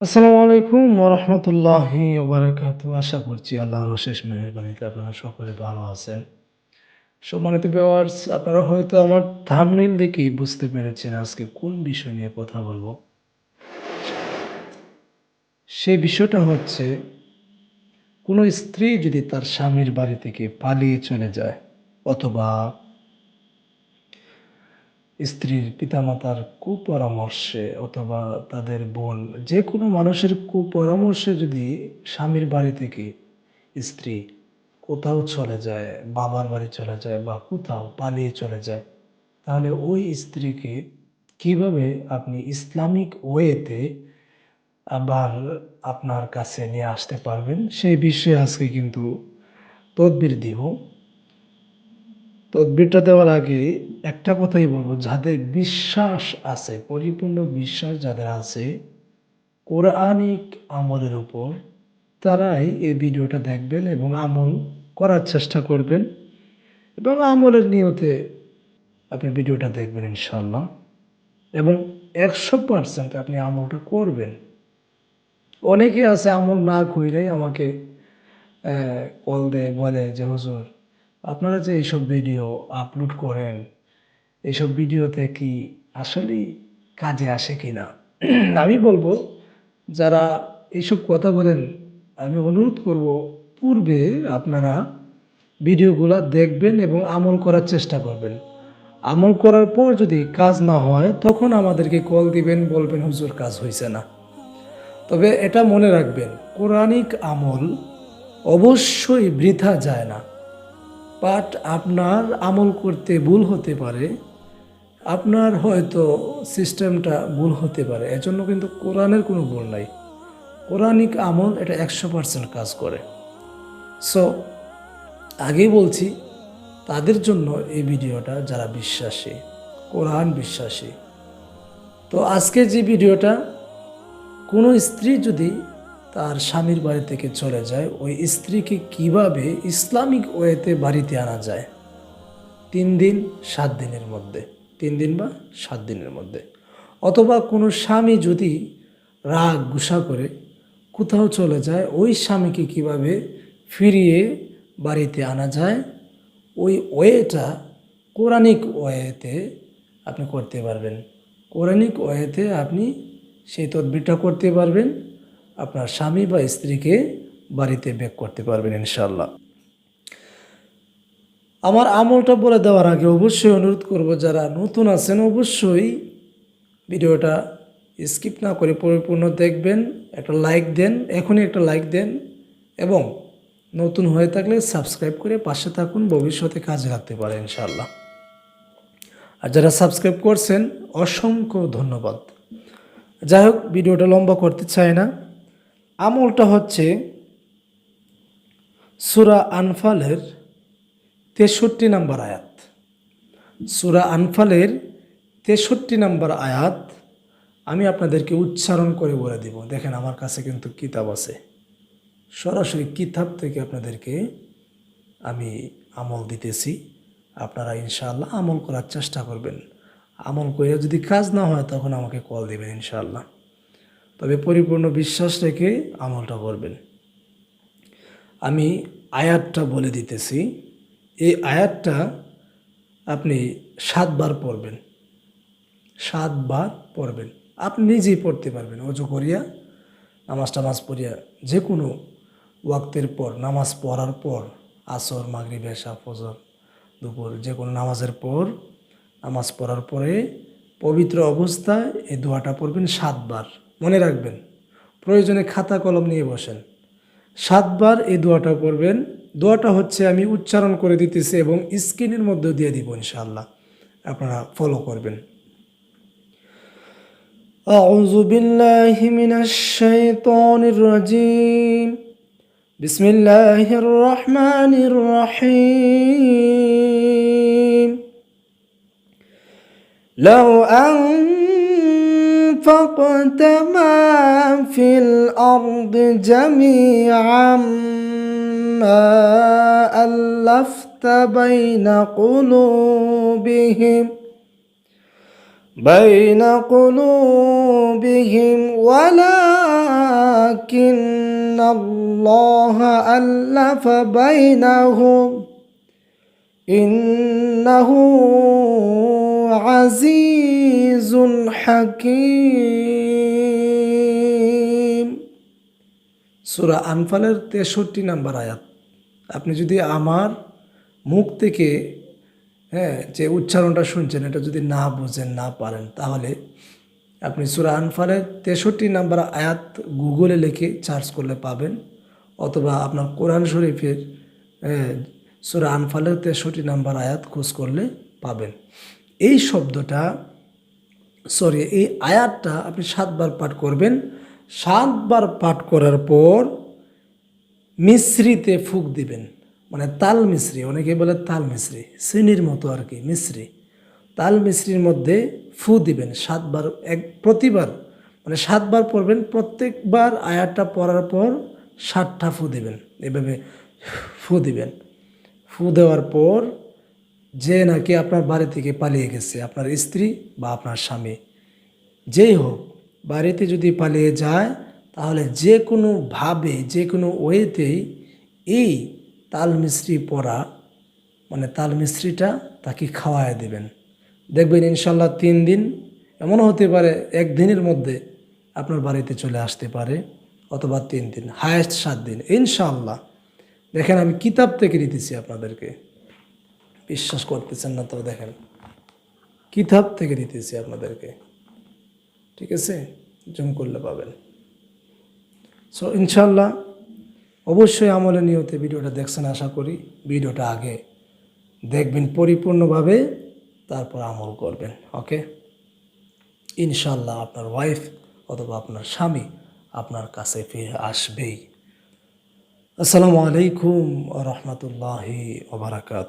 আসসালামু আলাইকুম ওরহমতুল্লাহি ওবারাকাতু আশা করছি আল্লাহর অশেষ মেহরবানিতে আপনারা সকলে ভালো আছেন। সম্মানিত ভিউয়ার্স আপনারা হয়তো আমার থামনেল দেখেই বুঝতে পেরেছেন আজকে কোন বিষয় নিয়ে কথা বলব। সেই বিষয়টা হচ্ছে, কোনো স্ত্রী যদি তার স্বামীর বাড়ি থেকে পালিয়ে চলে যায় অথবা স্ত্রীর পিতামাতার কুপরামর্শে অথবা তাদের বোন যে কোনো মানুষের কুপরামর্শে যদি স্বামীর বাড়ি থেকে স্ত্রী কোথাও চলে যায়, বাবার বাড়ি চলে যায় বা কোথাও পালিয়ে চলে যায়, তাহলে ওই স্ত্রীকে কীভাবে আপনি ইসলামিক ওয়েতে আবার আপনার কাছে নিয়ে আসতে পারবেন, সেই বিষয়ে আজকে কিন্তু তদবির দিব। তদবিরটা দেওয়ার আগে একটা কথাই বলব, যাদের বিশ্বাস আছে, পরিপূর্ণ বিশ্বাস যাদের আছে, কোরআনিক আমলের উপর তারাই এই ভিডিওটা দেখবেন এবং আমল করার চেষ্টা করবেন এবং আমলের নিয়তে আপনি ভিডিওটা দেখবেন ইনশাল্লাহ এবং একশো পার্সেন্ট আপনি আমলটা করবেন। অনেকে আছে আমল না কইরাই আমাকে কল দেয়, বলে যে, হুজুর আপনারা যে এইসব ভিডিও আপলোড করেন, এইসব ভিডিওতে কি আসলেই কাজে আসে কি না আমি বলব, যারা এইসব কথা বলেন, আমি অনুরোধ করব, পূর্বে আপনারা ভিডিওগুলো দেখবেন এবং আমল করার চেষ্টা করবেন। আমল করার পর যদি কাজ না হয়, তখন আমাদেরকে কল দিবেন, বলবেন, হুজুর, কাজ হয়েছে না। তবে এটা মনে রাখবেন কোরআনিক আমল অবশ্যই বৃথা যায় না। বাট আপনার আমল করতে ভুল হতে পারে। আপনার হয়তো সিস্টেমটা ভুল হতে পারে। এজন্য কিন্তু কোরআনের কোনো ভুল নাই। কোরআনিক আমল এটা একশো পার্সেন্ট কাজ করে। সো আগেই বলছি, তাদের জন্য এই ভিডিওটা যারা বিশ্বাসী, কোরআন বিশ্বাসী। তো আজকে যে ভিডিওটা, কোনো স্ত্রী যদি তার স্বামীর বাড়ি থেকে চলে যায়। ওই স্ত্রীকে কীভাবে ইসলামিক ওয়েতে বাড়িতে আনা যায়? তিন দিন, সাত দিনের মধ্যে। তিন দিন বা সাত দিনের মধ্যে। অথবা কোনো স্বামী যদি রাগ গুসা করে, কোথাও চলে যায়, ওই স্বামীকে কীভাবে ফিরিয়ে বাড়িতে আনা যায়? ওই ওয়েটা কোরআনিক ওয়েতে আপনি করতে পারবেন। কোরআনিক ওয়েতে আপনি সেই তদবিরটা করতে পারবেন। আপনার স্বামী বা স্ত্রীকে বাড়িতে ব্যাক করতে পারবেন ইনশাল্লাহ আমার আমলটা বলে দেওয়ার আগে অবশ্যই অনুরোধ করব, যারা নতুন আছেন অবশ্যই ভিডিওটা স্কিপ না করে পরিপূর্ণ দেখবেন, একটা লাইক দেন, এখনই একটা লাইক দেন এবং নতুন হয়ে থাকলে সাবস্ক্রাইব করে পাশে থাকুন, ভবিষ্যতে কাজে লাগতে পারে ইনশাল্লাহ আর যারা সাবস্ক্রাইব করছেন, অসংখ্য ধন্যবাদ। যাই হোক, ভিডিওটা লম্বা করতে চাই না। আমলটা হচ্ছে সুরা আনফালের তেষট্টি নম্বর আয়াত। সুরা আনফালের তেষট্টি নম্বর আয়াত আমি আপনাদেরকে উচ্চারণ করে বলে দিব। দেখেন আমার কাছে কিন্তু কিতাব আছে। সরাসরি কিতাব থেকে আপনাদেরকে আমি আমল দিতেছি। আপনারা ইনশাআল্লাহ আমল করার চেষ্টা করবেন। আমল করে যদি কাজ না হয় তখন আমাকে কল দেবেন ইনশাআল্লাহ। তবে পরিপূর্ণ বিশ্বাস রেখে আমলটা করবেন। আমি আয়াতটা বলে দিতেছি। এই আয়াতটা আপনি সাতবার পড়বেন। সাতবার পড়বেন। আপনি নিজেই পড়তে পারবেন। অজু করিয়া, নামাজ টামাজ পড়িয়া যে কোনো ওয়াক্তের পর, নামাজ পড়ার পর, আসর, মাগরিব, এশা, ফজর, দুপুর যে কোনো নামাজের পর, নামাজ পড়ার পরে পবিত্র অবস্থায় এই দোয়াটা পড়বেন সাতবার। মনে রাখবেন প্রয়োজনে খাতা কলম নিয়ে বসেন সাতবার এই দোয়াটা পড়বেন দোয়াটা হচ্ছে আমি উচ্চারণ করে দিতেছি এবং স্ক্রিনের মধ্যে দিয়ে দিব ইনশাআল্লাহ আপনারা ফলো করবেন أعوذ بالله من الشيطان الرجيم بسم الله الرحمن الرحيم لو أنفقت ما في الأرض جميعا ما ألفت بين قلوبهم بين قلوبهم ولكن الله ألف بينهم إنه আজিজুল হাকিম সুরা আনফালের তেষট্টি নাম্বার আয়াত। আপনি যদি আমার মুখ থেকে হ্যাঁ যে উচ্চারণটা শুনছেন, এটা যদি না বুঝেন, না পারেন, তাহলে আপনি সুরা আনফালের তেষট্টি নাম্বার আয়াত গুগলে লিখে সার্চ করলে পাবেন, অথবা আপনার কোরআন শরীফের হ্যাঁ, সুরা আনফালের তেষট্টি নাম্বার আয়াত খোঁজ করলে পাবেন। এই শব্দটা সরি এই আয়াতটা আপনি সাতবার পাঠ করবেন। সাতবার পাঠ করার পর মিশ্রিতে ফুক দিবেন। মানে তাল মিশ্রি অনেকে বলে তাল মিশ্রি, শ্রেণির মতো আর কি, মিশ্রি। তাল মিশ্রির মধ্যে ফু দিবেন সাতবার, এক, প্রতিবার মানে সাতবার পড়বেন, প্রত্যেকবার আয়াতটা পড়ার পর ষাটটা ফু দিবেন। এভাবে ফু দিবেন। ফু দেওয়ার পর যে নাকি আপনার বাড়ি থেকে পালিয়ে গেছে, আপনার স্ত্রী বা আপনার স্বামী। যেই হোক, বাড়িতে যদি পালিয়ে যায়, তাহলে যে কোনোভাবে যে কোনো ওয়েতেই এই তাল মিস্ত্রি পড়া মানে তাল মিস্ত্রিটা তাকে খাওয়ায় দেবেন। দেখবেন ইনশাল্লাহ তিন দিন, এমনও হতে পারে একদিনের মধ্যে আপনার বাড়িতে চলে আসতে পারে, অথবা তিন দিন, হায়েস্ট সাত দিন। ইনশাল্লাহ। দেখেন আমি কিতাব থেকে নিতেছি আপনাদেরকে। বিশ্বাস করতেছেন না তো দেখেন, কিতাব থেকে দিতেছি আপনাদেরকে। ঠিক আছে? জুম করলে পাবেন। সো ইনশাল্লাহ অবশ্যই আমলে নিয়তে ভিডিওটা দেখছেন আশা করি, ভিডিওটা আগে দেখবেন পরিপূর্ণভাবে, তারপর আমল করবেন, ওকে? ইনশাল্লাহ আপনার ওয়াইফ অথবা আপনার স্বামী আপনার কাছে ফিরে আসবেই। আসসালামু আলাইকুম রহমতুল্লাহি ওবরাকাতু